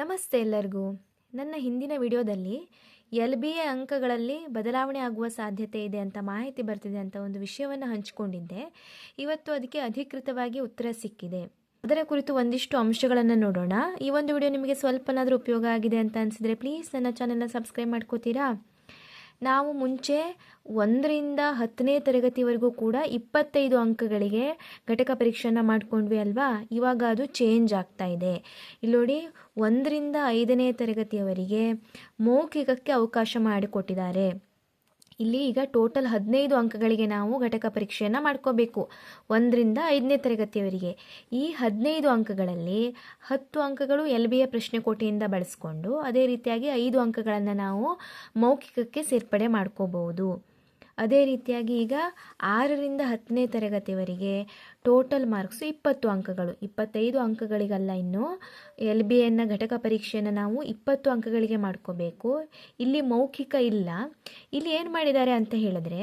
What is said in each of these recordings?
ನಮಸ್ತೆ ಎಲ್ಲರಿಗೂ. ನನ್ನ ಹಿಂದಿನ ವಿಡಿಯೋದಲ್ಲಿ ಎಲ್ ಬಿ ಎ ಅಂಕಗಳಲ್ಲಿ ಬದಲಾವಣೆ ಆಗುವ ಸಾಧ್ಯತೆ ಇದೆ ಅಂತ ಮಾಹಿತಿ ಬರ್ತಿದೆ ಅಂತ ಒಂದು ವಿಷಯವನ್ನು ಹಂಚಿಕೊಂಡಿದ್ದೆ. ಇವತ್ತು ಅದಕ್ಕೆ ಅಧಿಕೃತವಾಗಿ ಉತ್ತರ ಸಿಕ್ಕಿದೆ. ಅದರ ಕುರಿತು ಒಂದಿಷ್ಟು ಅಂಶಗಳನ್ನು ನೋಡೋಣ. ಈ ಒಂದು ವಿಡಿಯೋ ನಿಮಗೆ ಸ್ವಲ್ಪನಾದರೂ ಉಪಯೋಗ ಆಗಿದೆ ಅಂತ ಅನಿಸಿದರೆ ಪ್ಲೀಸ್ ನನ್ನ ಚಾನೆಲ್ನ ಸಬ್ಸ್ಕ್ರೈಬ್ ಮಾಡ್ಕೋತೀರಾ? ನಾವು ಮುಂಚೆ ಒಂದರಿಂದ ಹತ್ತನೇ ತರಗತಿವರೆಗೂ ಕೂಡ ಇಪ್ಪತ್ತೈದು ಅಂಕಗಳಿಗೆ ಘಟಕ ಪರೀಕ್ಷೆಯನ್ನು ಮಾಡ್ಕೊಂಡ್ವಿ ಅಲ್ವಾ? ಇವಾಗ ಅದು ಚೇಂಜ್ ಆಗ್ತಾ ಇದೆ. ಇಲ್ಲಿ ನೋಡಿ, ಒಂದರಿಂದ ಐದನೇ ತರಗತಿಯವರೆಗೆ ಮೌಖಿಕಕ್ಕೆ ಅವಕಾಶ ಮಾಡಿಕೊಟ್ಟಿದ್ದಾರೆ. ಇಲ್ಲಿ ಈಗ ಟೋಟಲ್ ಹದಿನೈದು ಅಂಕಗಳಿಗೆ ನಾವು ಘಟಕ ಪರೀಕ್ಷೆಯನ್ನು ಮಾಡ್ಕೋಬೇಕು. ಒಂದರಿಂದ ಐದನೇ ತರಗತಿಯವರಿಗೆ. ಈ ಹದಿನೈದು ಅಂಕಗಳಲ್ಲಿ ಹತ್ತು ಅಂಕಗಳು ಎಲ್ ಬಿ ಎ ಪ್ರಶ್ನೆ ಕೋಟೆಯಿಂದ ಬಳಸ್ಕೊಂಡು ಅದೇ ರೀತಿಯಾಗಿ ಐದು ಅಂಕಗಳನ್ನು ನಾವು ಮೌಖಿಕಕ್ಕೆ ಸೇರ್ಪಡೆ ಮಾಡ್ಕೋಬಹುದು ಅದೇ ರೀತಿಯಾಗಿ ಈಗ ಆರರಿಂದ ಹತ್ತನೇ ತರಗತಿವರೆಗೆ ಟೋಟಲ್ ಮಾರ್ಕ್ಸು ಇಪ್ಪತ್ತು ಅಂಕಗಳು, ಇಪ್ಪತ್ತೈದು ಅಂಕಗಳಿಗಲ್ಲ ಇನ್ನು. ಎಲ್ ಬಿ ಎನ್ನ ಘಟಕ ಪರೀಕ್ಷೆಯನ್ನು ನಾವು ಇಪ್ಪತ್ತು ಅಂಕಗಳಿಗೆ ಮಾಡ್ಕೋಬೇಕು. ಇಲ್ಲಿ ಮೌಖಿಕ ಇಲ್ಲ. ಇಲ್ಲಿ ಏನು ಮಾಡಿದ್ದಾರೆ ಅಂತ ಹೇಳಿದ್ರೆ,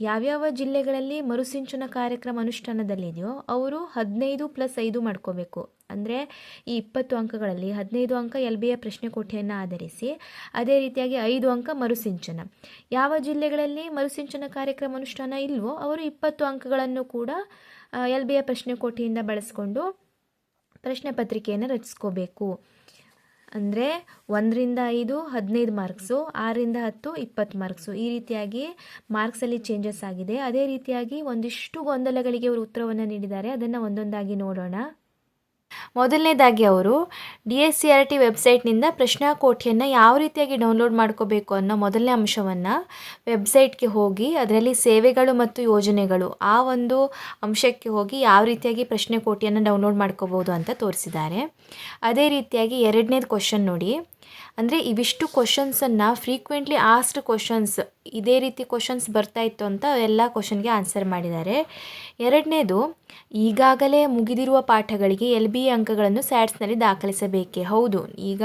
ಯಾವ್ಯಾವ ಜಿಲ್ಲೆಗಳಲ್ಲಿ ಮರುಸಿಂಚನ ಕಾರ್ಯಕ್ರಮ ಅನುಷ್ಠಾನದಲ್ಲಿದೆಯೋ, ಅವರು ಹದಿನೈದು ಪ್ಲಸ್ ಐದು ಮಾಡ್ಕೋಬೇಕು. ಅಂದರೆ ಈ ಇಪ್ಪತ್ತು ಅಂಕಗಳಲ್ಲಿ ಹದಿನೈದು ಅಂಕ ಎಲ್ ಬಿ ಎ ಪ್ರಶ್ನೆ ಕೋಠೆಯನ್ನು ಆಧರಿಸಿ, ಅದೇ ರೀತಿಯಾಗಿ ಐದು ಅಂಕ ಮರುಸಿಂಚನ. ಯಾವ ಜಿಲ್ಲೆಗಳಲ್ಲಿ ಮರುಸಿಂಚನ ಕಾರ್ಯಕ್ರಮ ಅನುಷ್ಠಾನ ಇಲ್ವೋ ಅವರು ಇಪ್ಪತ್ತು ಅಂಕಗಳನ್ನು ಕೂಡ ಎಲ್ ಬಿ ಎ ಪ್ರಶ್ನೆ ಕೋಠೆಯಿಂದ ಬಳಸ್ಕೊಂಡು ಪ್ರಶ್ನೆ ಪತ್ರಿಕೆಯನ್ನು ರಚಿಸ್ಕೋಬೇಕು. ಅಂದರೆ ಒಂದರಿಂದ ಐದು, ಹದಿನೈದು ಮಾರ್ಕ್ಸು, ಆರರಿಂದ ಹತ್ತು, ಇಪ್ಪತ್ತು ಮಾರ್ಕ್ಸು. ಈ ರೀತಿಯಾಗಿ ಮಾರ್ಕ್ಸಲ್ಲಿ ಚೇಂಜಸ್ ಆಗಿದೆ. ಅದೇ ರೀತಿಯಾಗಿ ಒಂದಿಷ್ಟು ಗೊಂದಲಗಳಿಗೆ ಅವರು ಉತ್ತರವನ್ನು ನೀಡಿದ್ದಾರೆ. ಅದನ್ನು ಒಂದೊಂದಾಗಿ ನೋಡೋಣ. ಮೊದಲನೇದಾಗಿ ಅವರು D S C R T ವೆಬ್ಸೈಟ್ನಿಂದ ಪ್ರಶ್ನಾಕೋಠಿಯನ್ನು ಯಾವ ರೀತಿಯಾಗಿ ಡೌನ್ಲೋಡ್ ಮಾಡ್ಕೋಬೇಕು ಅನ್ನೋ ಮೊದಲನೇ ಅಂಶವನ್ನು ವೆಬ್ಸೈಟ್ಗೆ ಹೋಗಿ ಅದರಲ್ಲಿ ಸೇವೆಗಳು ಮತ್ತು ಯೋಜನೆಗಳು ಆ ಒಂದು ಅಂಶಕ್ಕೆ ಹೋಗಿ ಯಾವ ರೀತಿಯಾಗಿ ಪ್ರಶ್ನೆ ಕೋಟಿಯನ್ನು ಡೌನ್ಲೋಡ್ ಮಾಡ್ಕೋಬೋದು ಅಂತ ತೋರಿಸಿದ್ದಾರೆ. ಅದೇ ರೀತಿಯಾಗಿ ಎರಡನೇದು ಕ್ವಶನ್ ನೋಡಿ. ಅಂದರೆ ಇವಿಷ್ಟು ಕ್ವಶನ್ಸನ್ನು ಫ್ರೀಕ್ವೆಂಟ್ಲಿ ಆಸ್ಡ್ ಕ್ವಶನ್ಸ್ ಇದೇ ರೀತಿ ಕ್ವಶನ್ಸ್ ಬರ್ತಾ ಇತ್ತು ಅಂತ ಎಲ್ಲ ಕ್ವಶನ್ಗೆ ಆನ್ಸರ್ ಮಾಡಿದ್ದಾರೆ. ಎರಡನೇದು, ಈಗಾಗಲೇ ಮುಗಿದಿರುವ ಪಾಠಗಳಿಗೆ ಎಲ್ ಬಿ ಅಂಕಗಳನ್ನು ಸ್ಯಾಟ್ಸ್ನಲ್ಲಿ ದಾಖಲಿಸಬೇಕೆ? ಹೌದು. ಈಗ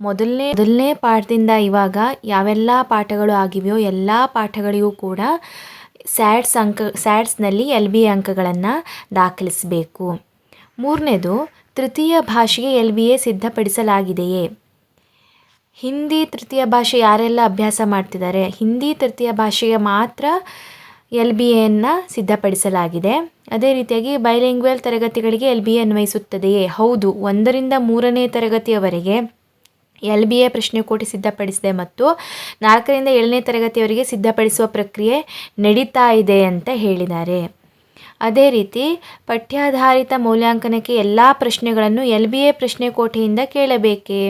ಮೊದಲನೇ ಮೊದಲನೇ ಪಾಠದಿಂದ ಇವಾಗ ಯಾವೆಲ್ಲ ಪಾಠಗಳು ಆಗಿವೆಯೋ ಎಲ್ಲ ಪಾಠಗಳಿಗೂ ಕೂಡ ಸ್ಯಾಟ್ಸ್ ಅಂಕ ಸ್ಯಾಟ್ಸ್ನಲ್ಲಿ ಎಲ್ ಬಿ ಅಂಕಗಳನ್ನು ದಾಖಲಿಸಬೇಕು. ಮೂರನೇದು, ತೃತೀಯ ಭಾಷೆಗೆ ಎಲ್ ಬಿ ಎ ಸಿದ್ಧಪಡಿಸಲಾಗಿದೆಯೇ? ಹಿಂದಿ ತೃತೀಯ ಭಾಷೆ ಯಾರೆಲ್ಲ ಅಭ್ಯಾಸ ಮಾಡ್ತಿದ್ದಾರೆ? ಹಿಂದಿ ತೃತೀಯ ಭಾಷೆಗೆ ಮಾತ್ರ ಎಲ್ ಬಿ ಎಯನ್ನು ಸಿದ್ಧಪಡಿಸಲಾಗಿದೆ. ಅದೇ ರೀತಿಯಾಗಿ ಬೈಲಿಂಗ್ವೆಲ್ ತರಗತಿಗಳಿಗೆ ಎಲ್ ಬಿ ಎ ಅನ್ವಯಿಸುತ್ತದೆಯೇ? ಹೌದು, ಒಂದರಿಂದ ಮೂರನೇ ತರಗತಿಯವರೆಗೆ ಎಲ್ ಬಿ ಎ ಪ್ರಶ್ನೆ ಕೋಟಿ ಸಿದ್ಧಪಡಿಸಿದೆ ಮತ್ತು ನಾಲ್ಕರಿಂದ ಏಳನೇ ತರಗತಿಯವರಿಗೆ ಸಿದ್ಧಪಡಿಸುವ ಪ್ರಕ್ರಿಯೆ ನಡೀತಾ ಇದೆ ಅಂತ ಹೇಳಿದ್ದಾರೆ. ಅದೇ ರೀತಿ ಪಠ್ಯಾಧಾರಿತ ಮೌಲ್ಯಾಂಕನಕ್ಕೆ ಎಲ್ಲ ಪ್ರಶ್ನೆಗಳನ್ನು ಎಲ್ ಬಿ ಎ ಪ್ರಶ್ನೆ ಕೋಟೆಯಿಂದ ಕೇಳಬೇಕೇ?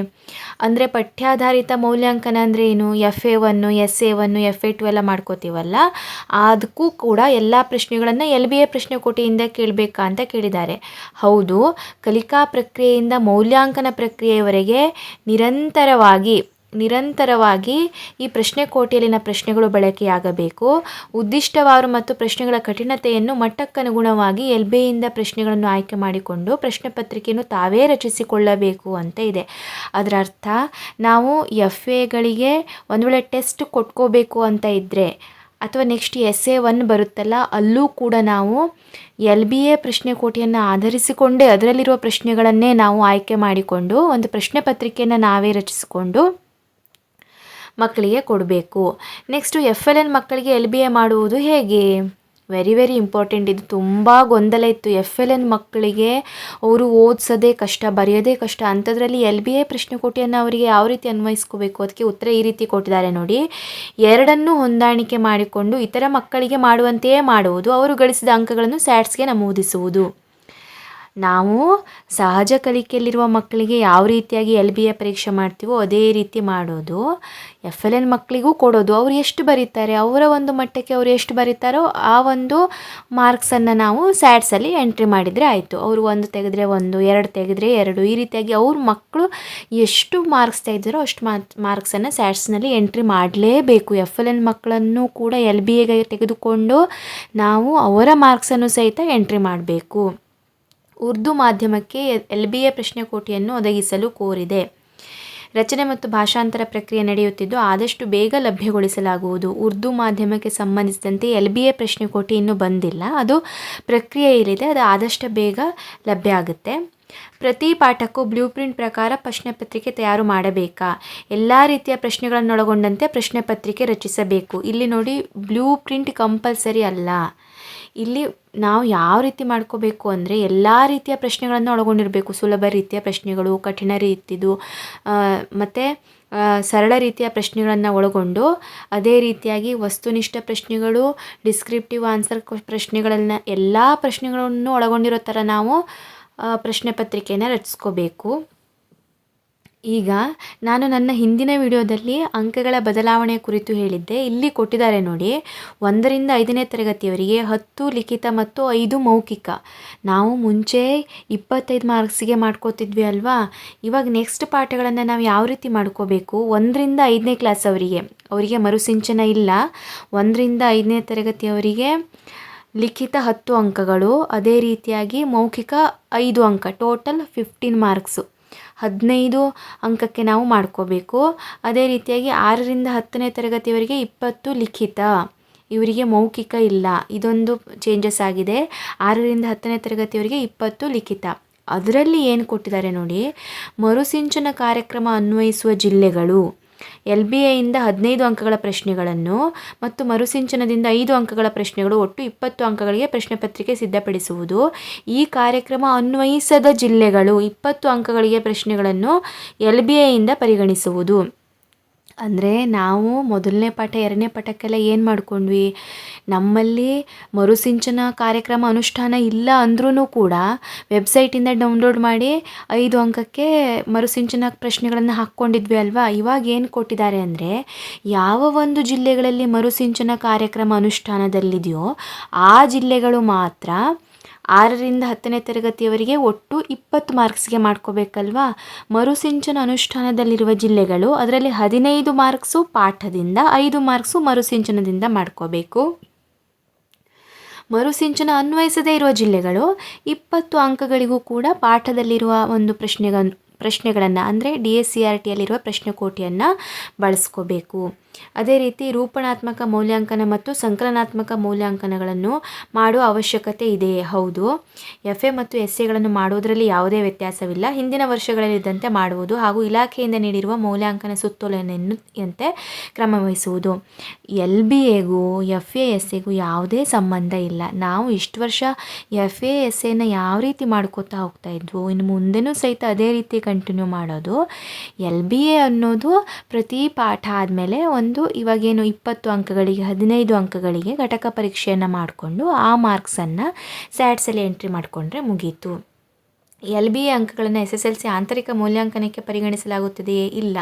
ಅಂದರೆ ಪಠ್ಯಾಧಾರಿತ ಮೌಲ್ಯಾಂಕನ ಅಂದರೆ ಏನು? F A one, S A one, F A two ಎಲ್ಲ ಮಾಡ್ಕೋತೀವಲ್ಲ, ಅದಕ್ಕೂ ಕೂಡ ಎಲ್ಲ ಪ್ರಶ್ನೆಗಳನ್ನು ಎಲ್ ಬಿ ಎ ಪ್ರಶ್ನೆ ಕೋಟೆಯಿಂದ ಕೇಳಬೇಕಾ ಅಂತ ಕೇಳಿದ್ದಾರೆ. ಹೌದು, ಕಲಿಕಾ ಪ್ರಕ್ರಿಯೆಯಿಂದ ಮೌಲ್ಯಾಂಕನ ಪ್ರಕ್ರಿಯೆಯವರೆಗೆ ನಿರಂತರವಾಗಿ ನಿರಂತರವಾಗಿ ಈ ಪ್ರಶ್ನೆ ಕೋಟೆಯಲ್ಲಿನ ಪ್ರಶ್ನೆಗಳು ಬಳಕೆಯಾಗಬೇಕು. ಉದ್ದಿಷ್ಟವಾರು ಮತ್ತು ಪ್ರಶ್ನೆಗಳ ಕಠಿಣತೆಯನ್ನು ಮಟ್ಟಕ್ಕನುಗುಣವಾಗಿ ಎಲ್ ಬಿ ಎಯಿಂದ ಪ್ರಶ್ನೆಗಳನ್ನು ಆಯ್ಕೆ ಮಾಡಿಕೊಂಡು ಪ್ರಶ್ನೆ ಪತ್ರಿಕೆಯನ್ನು ತಾವೇ ರಚಿಸಿಕೊಳ್ಳಬೇಕು ಅಂತ ಇದೆ. ಅದರ ಅರ್ಥ, ನಾವು ಎಫ್ ಎಗಳಿಗೆ ಒಂದು ವೇಳೆ ಟೆಸ್ಟ್ ಕೊಟ್ಕೋಬೇಕು ಅಂತ ಇದ್ದರೆ ಅಥವಾ ನೆಕ್ಸ್ಟ್ ಎಸ್ ಎ ಒನ್ ಬರುತ್ತಲ್ಲ, ಅಲ್ಲೂ ಕೂಡ ನಾವು ಎಲ್ ಬಿ ಎ ಪ್ರಶ್ನೆ ಕೋಟೆಯನ್ನು ಆಧರಿಸಿಕೊಂಡೇ ಅದರಲ್ಲಿರುವ ಪ್ರಶ್ನೆಗಳನ್ನೇ ನಾವು ಆಯ್ಕೆ ಮಾಡಿಕೊಂಡು ಒಂದು ಪ್ರಶ್ನೆ ಪತ್ರಿಕೆಯನ್ನು ನಾವೇ ರಚಿಸಿಕೊಂಡು ಮಕ್ಕಳಿಗೆ ಕೊಡಬೇಕು. ನೆಕ್ಸ್ಟು ಎಫ್ ಎಲ್ ಎನ್ ಮಕ್ಕಳಿಗೆ ಎಲ್ ಬಿ ಎ ಮಾಡುವುದು ಹೇಗೆ? ವೆರಿ ವೆರಿ ಇಂಪಾರ್ಟೆಂಟ್ ಇದು ತುಂಬ ಗೊಂದಲ ಇತ್ತು. ಎಫ್ ಎಲ್ ಎನ್ ಮಕ್ಕಳಿಗೆ ಅವರು ಓದಿಸೋದೇ ಕಷ್ಟ, ಬರೆಯೋದೇ ಕಷ್ಟ. ಅಂಥದ್ರಲ್ಲಿ ಎಲ್ ಬಿ ಎ ಪ್ರಶ್ನೆ ಕೋಟಿಯನ್ನು ಅವರಿಗೆ ಯಾವ ರೀತಿ ಅನ್ವಯಿಸ್ಕೋಬೇಕು? ಅದಕ್ಕೆ ಉತ್ತರ ಈ ರೀತಿ ಕೊಟ್ಟಿದ್ದಾರೆ ನೋಡಿ. ಎರಡನ್ನೂ ಹೊಂದಾಣಿಕೆ ಮಾಡಿಕೊಂಡು ಇತರ ಮಕ್ಕಳಿಗೆ ಮಾಡುವಂತೆಯೇ ಮಾಡುವುದು. ಅವರು ಗಳಿಸಿದ ಅಂಕಗಳನ್ನು ಸ್ಯಾಟ್ಸ್ಗೆ ನಮೂದಿಸುವುದು. ನಾವು ಸಹಜ ಕಲಿಕೆಯಲ್ಲಿರುವ ಮಕ್ಕಳಿಗೆ ಯಾವ ರೀತಿಯಾಗಿ ಎಲ್ ಬಿ ಎ ಪರೀಕ್ಷೆ ಮಾಡ್ತೀವೋ ಅದೇ ರೀತಿ ಮಾಡೋದು. ಎಫ್ ಎಲ್ ಎನ್ ಮಕ್ಕಳಿಗೂ ಕೊಡೋದು. ಅವ್ರು ಎಷ್ಟು ಬರೀತಾರೆ? ಅವರ ಒಂದು ಮಟ್ಟಕ್ಕೆ ಅವ್ರು ಎಷ್ಟು ಬರೀತಾರೋ ಆ ಒಂದು ಮಾರ್ಕ್ಸನ್ನು ನಾವು ಸ್ಯಾಟ್ಸಲ್ಲಿ ಎಂಟ್ರಿ ಮಾಡಿದರೆ ಆಯಿತು. ಅವರು ಒಂದು ತೆಗೆದ್ರೆ ಒಂದು, ಎರಡು ತೆಗೆದ್ರೆ ಎರಡು. ಈ ರೀತಿಯಾಗಿ ಅವ್ರ ಮಕ್ಕಳು ಎಷ್ಟು ಮಾರ್ಕ್ಸ್ ತೆಗೆದಿರೋ ಅಷ್ಟು ಮಾರ್ಕ್ಸನ್ನು ಸ್ಯಾಟ್ಸ್ನಲ್ಲಿ ಎಂಟ್ರಿ ಮಾಡಲೇಬೇಕು. ಎಫ್ ಎಲ್ ಎನ್ ಮಕ್ಕಳನ್ನು ಕೂಡ ಎಲ್ ಬಿ ಎಗೆ ತೆಗೆದುಕೊಂಡು ನಾವು ಅವರ ಮಾರ್ಕ್ಸನ್ನು ಸಹಿತ ಎಂಟ್ರಿ ಮಾಡಬೇಕು. ಉರ್ದು ಮಾಧ್ಯಮಕ್ಕೆ ಎಲ್ ಬಿ ಎ ಪ್ರಶ್ನೆ ಕೋಟೆಯನ್ನು ಒದಗಿಸಲು ಕೋರಿದೆ. ರಚನೆ ಮತ್ತು ಭಾಷಾಂತರ ಪ್ರಕ್ರಿಯೆ ನಡೆಯುತ್ತಿದ್ದು ಆದಷ್ಟು ಬೇಗ ಲಭ್ಯಗೊಳಿಸಲಾಗುವುದು. ಉರ್ದು ಮಾಧ್ಯಮಕ್ಕೆ ಸಂಬಂಧಿಸಿದಂತೆ ಎಲ್ ಬಿ ಎ ಪ್ರಶ್ನೆ ಕೋಟಿ ಇನ್ನೂ ಬಂದಿಲ್ಲ. ಅದು ಪ್ರಕ್ರಿಯೆಯಲ್ಲಿದೆ ಅದು ಆದಷ್ಟು ಬೇಗ ಲಭ್ಯ ಆಗುತ್ತೆ. ಪ್ರತಿ ಪಾಠಕ್ಕೂ ಬ್ಲೂ ಪ್ರಿಂಟ್ ಪ್ರಕಾರ ಪ್ರಶ್ನೆ ಪತ್ರಿಕೆ ತಯಾರು ಮಾಡಬೇಕಾ? ಎಲ್ಲ ರೀತಿಯ ಪ್ರಶ್ನೆಗಳನ್ನೊಳಗೊಂಡಂತೆ ಪ್ರಶ್ನೆ ಪತ್ರಿಕೆ ರಚಿಸಬೇಕು. ಇಲ್ಲಿ ನೋಡಿ, ಬ್ಲೂ ಪ್ರಿಂಟ್ ಕಂಪಲ್ಸರಿ ಅಲ್ಲ. ಇಲ್ಲಿ ನಾವು ಯಾವ ರೀತಿ ಮಾಡ್ಕೋಬೇಕು ಅಂದರೆ ಎಲ್ಲ ರೀತಿಯ ಪ್ರಶ್ನೆಗಳನ್ನು ಒಳಗೊಂಡಿರಬೇಕು. ಸುಲಭ ರೀತಿಯ ಪ್ರಶ್ನೆಗಳು, ಕಠಿಣ ರೀತಿದು ಮತ್ತು ಸರಳ ರೀತಿಯ ಪ್ರಶ್ನೆಗಳನ್ನು ಒಳಗೊಂಡು ಅದೇ ರೀತಿಯಾಗಿ ವಸ್ತುನಿಷ್ಠ ಪ್ರಶ್ನೆಗಳು, ಡಿಸ್ಕ್ರಿಪ್ಟಿವ್ ಆನ್ಸರ್ ಪ್ರಶ್ನೆಗಳನ್ನು ಎಲ್ಲ ಪ್ರಶ್ನೆಗಳನ್ನು ಒಳಗೊಂಡಿರೋ ಥರ ನಾವು ಪ್ರಶ್ನೆ ಪತ್ರಿಕೆಯನ್ನು ರಚಿಸ್ಕೋಬೇಕು. ಈಗ ನಾನು ನನ್ನ ಹಿಂದಿನ ವಿಡಿಯೋದಲ್ಲಿ ಅಂಕಗಳ ಬದಲಾವಣೆ ಕುರಿತು ಹೇಳಿದ್ದೆ. ಇಲ್ಲಿ ಕೊಟ್ಟಿದ್ದಾರೆ ನೋಡಿ, ಒಂದರಿಂದ ಐದನೇ ತರಗತಿಯವರಿಗೆ ಹತ್ತು ಲಿಖಿತ ಮತ್ತು ಐದು ಮೌಖಿಕ. ನಾವು ಮುಂಚೆ ಇಪ್ಪತ್ತೈದು ಮಾರ್ಕ್ಸಿಗೆ ಮಾಡ್ಕೋತಿದ್ವಿ ಅಲ್ವಾ? ಇವಾಗ ನೆಕ್ಸ್ಟ್ ಪಾಠಗಳನ್ನು ನಾವು ಯಾವ ರೀತಿ ಮಾಡ್ಕೋಬೇಕು? ಒಂದರಿಂದ ಐದನೇ ಕ್ಲಾಸ್ ಅವರಿಗೆ. ಅವರಿಗೆ ಮರುಸಿಂಚನ ಇಲ್ಲ. ಒಂದರಿಂದ ಐದನೇ ತರಗತಿಯವರಿಗೆ ಲಿಖಿತ ಹತ್ತು ಅಂಕಗಳು, ಅದೇ ರೀತಿಯಾಗಿ ಮೌಖಿಕ ಐದು ಅಂಕ ಟೋಟಲ್ ಫಿಫ್ಟೀನ್ ಮಾರ್ಕ್ಸು ಹದಿನೈದು ಅಂಕಕ್ಕೆ ನಾವು ಮಾಡ್ಕೋಬೇಕು. ಅದೇ ರೀತಿಯಾಗಿ ಆರರಿಂದ ಹತ್ತನೇ ತರಗತಿಯವರಿಗೆ ಇಪ್ಪತ್ತು ಲಿಖಿತ. ಇವರಿಗೆ ಮೌಖಿಕ ಇಲ್ಲ. ಇದೊಂದು ಚೇಂಜಸ್ ಆಗಿದೆ. ಆರರಿಂದ ಹತ್ತನೇ ತರಗತಿಯವರಿಗೆ ಇಪ್ಪತ್ತು ಲಿಖಿತ. ಅದರಲ್ಲಿ ಏನು ಕೊಟ್ಟಿದ್ದಾರೆ ನೋಡಿ, ಮರುಸಿಂಚನ ಕಾರ್ಯಕ್ರಮ ಅನ್ವಯಿಸುವ ಜಿಲ್ಲೆಗಳು. ಎಲ್ ಬಿ ಎಯಿಂದ ಹದಿನೈದು ಅಂಕಗಳ ಪ್ರಶ್ನೆಗಳನ್ನು ಮತ್ತು ಮರುಸಿಂಚನದಿಂದ ಐದು ಅಂಕಗಳ ಪ್ರಶ್ನೆಗಳು ಒಟ್ಟು ಇಪ್ಪತ್ತು ಅಂಕಗಳಿಗೆ ಪ್ರಶ್ನೆ ಪತ್ರಿಕೆ ಸಿದ್ಧಪಡಿಸುವುದು. ಈ ಕಾರ್ಯಕ್ರಮ ಅನ್ವಯಿಸದ ಜಿಲ್ಲೆಗಳು ಇಪ್ಪತ್ತು ಅಂಕಗಳಿಗೆ ಪ್ರಶ್ನೆಗಳನ್ನು ಎಲ್ ಬಿ ಎಯಿಂದ ಪರಿಗಣಿಸುವುದು. ಅಂದರೆ ನಾವು ಮೊದಲನೇ ಪಾಠ, ಎರಡನೇ ಪಾಠಕ್ಕೆಲ್ಲ ಏನು ಮಾಡ್ಕೊಂಡ್ವಿ? ನಮ್ಮಲ್ಲಿ ಮರುಸಿಂಚನ ಕಾರ್ಯಕ್ರಮ ಅನುಷ್ಠಾನ ಇಲ್ಲ ಅಂದ್ರೂ ಕೂಡ ವೆಬ್ಸೈಟಿಂದ ಡೌನ್ಲೋಡ್ ಮಾಡಿ ಐದು ಅಂಕಕ್ಕೆ ಮರುಸಿಂಚನ ಪ್ರಶ್ನೆಗಳನ್ನು ಹಾಕ್ಕೊಂಡಿದ್ವಿ ಅಲ್ವಾ? ಇವಾಗ ಏನು ಕೊಟ್ಟಿದ್ದಾರೆ ಅಂದರೆ ಯಾವ ಒಂದು ಜಿಲ್ಲೆಗಳಲ್ಲಿ ಮರುಸಿಂಚನ ಕಾರ್ಯಕ್ರಮ ಅನುಷ್ಠಾನದಲ್ಲಿದೆಯೋ ಆ ಜಿಲ್ಲೆಗಳು ಮಾತ್ರ ಆರರಿಂದ ಹತ್ತನೇ ತರಗತಿಯವರಿಗೆ ಒಟ್ಟು ಇಪ್ಪತ್ತು ಮಾರ್ಕ್ಸ್ಗೆ ಮಾಡ್ಕೋಬೇಕಲ್ವಾ? ಮರುಸಿಂಚನ ಅನುಷ್ಠಾನದಲ್ಲಿರುವ ಜಿಲ್ಲೆಗಳು ಅದರಲ್ಲಿ ಹದಿನೈದು ಮಾರ್ಕ್ಸು ಪಾಠದಿಂದ ಐದು ಮಾರ್ಕ್ಸು ಮರುಸಿಂಚನದಿಂದ ಮಾಡ್ಕೋಬೇಕು. ಮರುಸಿಂಚನ ಅನ್ವಯಿಸದೇ ಇರುವ ಜಿಲ್ಲೆಗಳು ಇಪ್ಪತ್ತು ಅಂಕಗಳಿಗೂ ಕೂಡ ಪಾಠದಲ್ಲಿರುವ ಒಂದು ಪ್ರಶ್ನೆಗ ಪ್ರಶ್ನೆಗಳನ್ನು, ಅಂದರೆ ಡಿ ಎಸ್ ಸಿ ಆರ್ ಟಿಯಲ್ಲಿರುವ ಪ್ರಶ್ನೆಕೋಟಿಯನ್ನು ಬಳಸ್ಕೋಬೇಕು. ಅದೇ ರೀತಿ ರೂಪಣಾತ್ಮಕ ಮೌಲ್ಯಾಂಕನ ಮತ್ತು ಸಂಕಲನಾತ್ಮಕ ಮೌಲ್ಯಾಂಕನಗಳನ್ನು ಮಾಡುವ ಅವಶ್ಯಕತೆ ಇದೆ. ಹೌದು. ಎಫ್ ಎ ಮತ್ತು ಎಸ್ ಎಗಳನ್ನು ಮಾಡುವುದರಲ್ಲಿ ಯಾವುದೇ ವ್ಯತ್ಯಾಸವಿಲ್ಲ. ಹಿಂದಿನ ವರ್ಷಗಳಲ್ಲಿದ್ದಂತೆ ಮಾಡುವುದು ಹಾಗೂ ಇಲಾಖೆಯಿಂದ ನೀಡಿರುವ ಮೌಲ್ಯಾಂಕನ ಸುತ್ತೋಲನೆಯಂತೆ ಕ್ರಮವಹಿಸುವುದು ಎಲ್ ಬಿ ಎಗೂ ಎಫ್ ಎ ಎಸ್ ಎಗೂ ಯಾವುದೇ ಸಂಬಂಧ ಇಲ್ಲ. ನಾವು ಇಷ್ಟು ವರ್ಷ ಎಫ್ ಎ ಎಸ್ ಎನ ಯಾವ ರೀತಿ ಮಾಡ್ಕೋತಾ ಹೋಗ್ತಾ ಇದ್ವು, ಇನ್ನು ಮುಂದೆನೂ ಸಹಿತ ಅದೇ ರೀತಿ ಕಂಟಿನ್ಯೂ ಮಾಡೋದು ಎಲ್ ಬಿ ಎ ಅನ್ನೋದು ಪ್ರತಿ ಪಾಠ ಆದಮೇಲೆ ಒಂದು, ಇವಾಗೇನು ಇಪ್ಪತ್ತು ಅಂಕಗಳಿಗೆ, ಹದಿನೈದು ಅಂಕಗಳಿಗೆ ಘಟಕ ಪರೀಕ್ಷೆಯನ್ನು ಮಾಡಿಕೊಂಡು ಆ ಮಾರ್ಕ್ಸನ್ನು ಸ್ಯಾಟ್ಸಲ್ಲಿ ಎಂಟ್ರಿ ಮಾಡಿಕೊಂಡ್ರೆ ಮುಗೀತು. ಎಲ್ ಬಿ ಎ ಅಂಕಗಳನ್ನು ಎಸ್ ಎಸ್ ಎಲ್ ಸಿ ಆಂತರಿಕ ಮೌಲ್ಯಾಂಕನಕ್ಕೆ ಪರಿಗಣಿಸಲಾಗುತ್ತದೆಯೇ? ಇಲ್ಲ.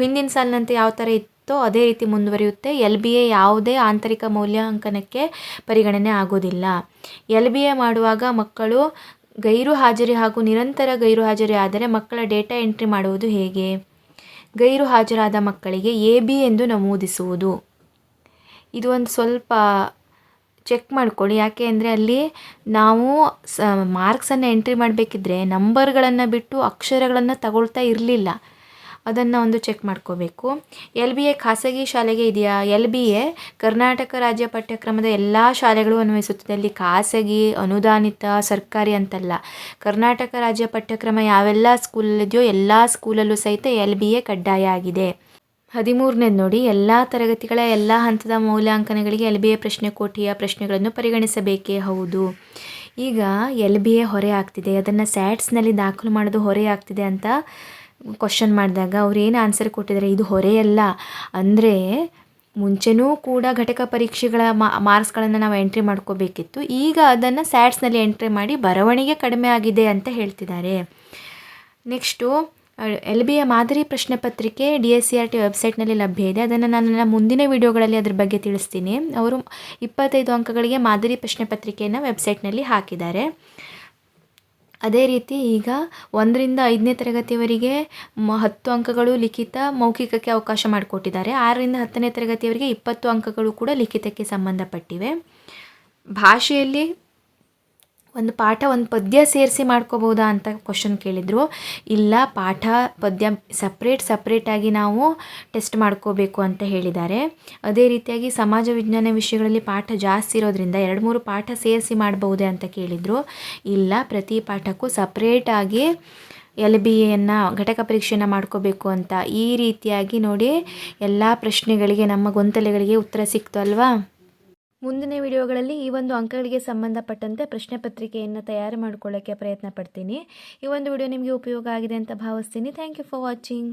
ಹಿಂದಿನ ಸಾಲಿನಂತೆ ಯಾವ ಥರ ಇತ್ತೋ ಅದೇ ರೀತಿ ಮುಂದುವರಿಯುತ್ತೆ. ಎಲ್ ಬಿ ಎ ಯಾವುದೇ ಆಂತರಿಕ ಮೌಲ್ಯಾಂಕನಕ್ಕೆ ಪರಿಗಣನೆ ಆಗೋದಿಲ್ಲ. ಎಲ್ ಬಿ ಎ ಮಾಡುವಾಗ ಮಕ್ಕಳು ಗೈರು ಹಾಜರಿ ಹಾಗೂ ನಿರಂತರ ಗೈರು ಹಾಜರಿ ಆದರೆ ಮಕ್ಕಳ ಡೇಟಾ ಎಂಟ್ರಿ ಮಾಡುವುದು ಹೇಗೆ? ಗೈರು ಹಾಜರಾದ ಮಕ್ಕಳಿಗೆ ಎ, ಬಿ ಎಂದು ನಮೂದಿಸುವುದು. ಇದು ಒಂದು ಸ್ವಲ್ಪ ಚೆಕ್ ಮಾಡ್ಕೊಳ್ಳಿ. ಯಾಕೆ ಅಂದರೆ ಅಲ್ಲಿ ನಾವು ಸ ಮಾರ್ಕ್ಸನ್ನು ಎಂಟ್ರಿ ಮಾಡಬೇಕಿದ್ರೆ ನಂಬರ್ಗಳನ್ನು ಬಿಟ್ಟು ಅಕ್ಷರಗಳನ್ನು ತಗೊಳ್ತಾ ಇರಲಿಲ್ಲ. ಅದನ್ನು ಒಂದು ಚೆಕ್ ಮಾಡ್ಕೋಬೇಕು. ಎಲ್ ಬಿ ಎ ಖಾಸಗಿ ಶಾಲೆಗೆ ಇದೆಯಾ? ಎಲ್ ಬಿ ಎ ಕರ್ನಾಟಕ ರಾಜ್ಯ ಪಠ್ಯಕ್ರಮದ ಎಲ್ಲ ಶಾಲೆಗಳು ಅನ್ವಯಿಸುತ್ತದೆ. ಅಲ್ಲಿ ಖಾಸಗಿ, ಅನುದಾನಿತ, ಸರ್ಕಾರಿ ಅಂತಲ್ಲ. ಕರ್ನಾಟಕ ರಾಜ್ಯ ಪಠ್ಯಕ್ರಮ ಯಾವೆಲ್ಲ ಸ್ಕೂಲಲ್ಲಿದೆಯೋ ಎಲ್ಲ ಸ್ಕೂಲಲ್ಲೂ ಸಹಿತ ಎಲ್ ಬಿ ಎ ಕಡ್ಡಾಯ ಆಗಿದೆ. ಹದಿಮೂರನೇದು ನೋಡಿ, ಎಲ್ಲ ತರಗತಿಗಳ ಎಲ್ಲ ಹಂತದ ಮೌಲ್ಯಾಂಕನಗಳಿಗೆ ಎಲ್ ಬಿ ಎ ಪ್ರಶ್ನೆಕೋಟಿಯ ಪ್ರಶ್ನೆಗಳನ್ನು ಪರಿಗಣಿಸಬೇಕೇ? ಹೌದು. ಈಗ ಎಲ್ ಬಿ ಎ ಹೊರೆ ಆಗ್ತಿದೆ. ಅದನ್ನು ಸ್ಯಾಟ್ಸ್ನಲ್ಲಿ ದಾಖಲು ಮಾಡೋದು ಹೊರೆ ಆಗ್ತಿದೆ ಅಂತ ಕ್ವಶನ್ ಮಾಡಿದಾಗ ಅವ್ರು ಏನು ಆನ್ಸರ್ ಕೊಟ್ಟಿದ್ದಾರೆ? ಇದು ಹೊರೆಯಲ್ಲ. ಅಂದರೆ ಮುಂಚೆನೂ ಕೂಡ ಘಟಕ ಪರೀಕ್ಷೆಗಳ ಮಾರ್ಕ್ಸ್ಗಳನ್ನು ನಾವು ಎಂಟ್ರಿ ಮಾಡ್ಕೋಬೇಕಿತ್ತು. ಈಗ ಅದನ್ನು ಸ್ಯಾಟ್ಸ್ನಲ್ಲಿ ಎಂಟ್ರಿ ಮಾಡಿ ಬರವಣಿಗೆ ಕಡಿಮೆ ಆಗಿದೆ ಅಂತ ಹೇಳ್ತಿದ್ದಾರೆ. ನೆಕ್ಸ್ಟು ಎಲ್ ಬಿ ಎ ಮಾದರಿ ಪ್ರಶ್ನೆ ಪತ್ರಿಕೆ D S C R T ವೆಬ್ಸೈಟ್ನಲ್ಲಿ ಲಭ್ಯ ಇದೆ. ಅದನ್ನು ನಾನು ನನ್ನ ಮುಂದಿನ ವಿಡಿಯೋಗಳಲ್ಲಿ ಅದ್ರ ಬಗ್ಗೆ ತಿಳಿಸ್ತೀನಿ. ಅವರು ಇಪ್ಪತ್ತೈದು ಅಂಕಗಳಿಗೆ ಮಾದರಿ ಪ್ರಶ್ನೆ ಪತ್ರಿಕೆಯನ್ನು ವೆಬ್ಸೈಟ್ನಲ್ಲಿ ಹಾಕಿದ್ದಾರೆ. ಅದೇ ರೀತಿ ಈಗ ಒಂದರಿಂದ ಐದನೇ ತರಗತಿಯವರಿಗೆ ಮ, ಹತ್ತು ಅಂಕಗಳು ಲಿಖಿತ ಮೌಖಿಕಕ್ಕೆ ಅವಕಾಶ ಮಾಡಿಕೊಟ್ಟಿದ್ದಾರೆ. ಆರರಿಂದ ಹತ್ತನೇ ತರಗತಿಯವರಿಗೆ ಇಪ್ಪತ್ತು ಅಂಕಗಳು ಕೂಡ ಲಿಖಿತಕ್ಕೆ ಸಂಬಂಧಪಟ್ಟಿವೆ. ಭಾಷೆಯಲ್ಲಿ ಒಂದು ಪಾಠ ಒಂದು ಪದ್ಯ ಸೇರಿಸಿ ಮಾಡ್ಕೋಬೋದಾ ಅಂತ ಕ್ವಶನ್ ಕೇಳಿದರು. ಇಲ್ಲ, ಪಾಠ, ಪದ್ಯ ಸಪ್ರೇಟ್ ಸಪ್ರೇಟಾಗಿ ನಾವು ಟೆಸ್ಟ್ ಮಾಡ್ಕೋಬೇಕು ಅಂತ ಹೇಳಿದ್ದಾರೆ. ಅದೇ ರೀತಿಯಾಗಿ ಸಮಾಜ ವಿಜ್ಞಾನ ವಿಷಯಗಳಲ್ಲಿ ಪಾಠ ಜಾಸ್ತಿ ಇರೋದ್ರಿಂದ ಎರಡು ಮೂರು ಪಾಠ ಸೇರಿಸಿ ಮಾಡಬಹುದೇ ಅಂತ ಕೇಳಿದರು. ಇಲ್ಲ, ಪ್ರತಿ ಪಾಠಕ್ಕೂ ಸಪ್ರೇಟಾಗಿ ಎಲ್ ಬಿ ಎಯನ್ನು ಘಟಕ ಪರೀಕ್ಷೆಯನ್ನು ಮಾಡ್ಕೋಬೇಕು ಅಂತ ಈ ರೀತಿಯಾಗಿ ನೋಡಿ ಎಲ್ಲ ಪ್ರಶ್ನೆಗಳಿಗೆ, ನಮ್ಮ ಗೊಂದಲಗಳಿಗೆ ಉತ್ತರ ಸಿಕ್ತು ಅಲ್ವಾ? ಮುಂದಿನ ವಿಡಿಯೋಗಳಲ್ಲಿ ಈ ಒಂದು ಅಂಕಗಳಿಗೆ ಸಂಬಂಧಪಟ್ಟಂತೆ ಪ್ರಶ್ನೆ ಪತ್ರಿಕೆಯನ್ನು ತಯಾರು ಮಾಡಿಕೊಳ್ಳೋಕ್ಕೆ ಪ್ರಯತ್ನ ಪಡ್ತೀನಿ. ಈ ಒಂದು ವಿಡಿಯೋ ನಿಮಗೆ ಉಪಯೋಗ ಆಗಿದೆ ಅಂತ ಭಾವಿಸ್ತೀನಿ. Thank you for watching